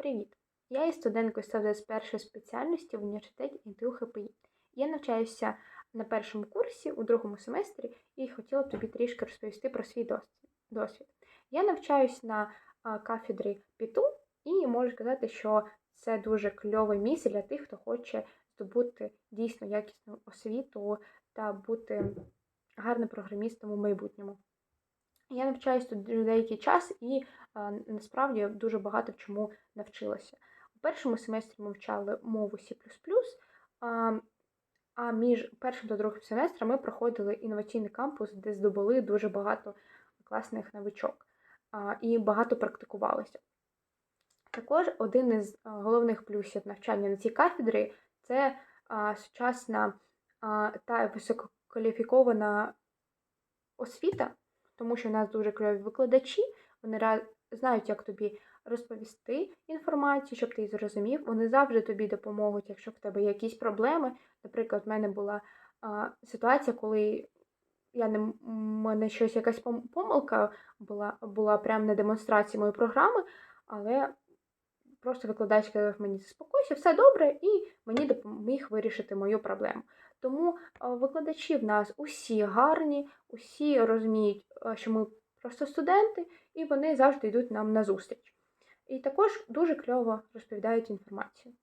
Привіт! Я є студенткою з першої спеціальності в університеті НТУ ХПІ. Я навчаюся на першому курсі у другому семестрі і хотіла б тобі трішки розповісти про свій досвід. Я навчаюсь на кафедрі ПІТУ і можу сказати, що це дуже кльове місце для тих, хто хоче здобути дійсно якісну освіту та бути гарним програмістом у майбутньому. Я навчаюсь тут деякий час і насправді дуже багато чому навчилася. У першому семестрі ми вчали мову C++, а, між першим та другим семестром ми проходили інноваційний кампус, де здобули дуже багато класних новичок а, і багато практикувалися. Також один із головних плюсів навчання на цій кафедрі це сучасна та висококваліфікована освіта, тому що в нас дуже кльові викладачі, вони знають, як тобі розповісти інформацію, щоб ти її зрозумів. Вони завжди тобі допоможуть, якщо в тебе якісь проблеми. Наприклад, в мене була а, ситуація, коли я не мене щось якась помилка була, була прямо на демонстрації моєї програми, але просто викладач казав мені заспокойся, все добре, і мені допоміг вирішити мою проблему. Тому викладачі в нас усі гарні, усі розуміють, що ми просто студенти, і вони завжди йдуть нам на зустріч. І також дуже кльово розповідають інформацію.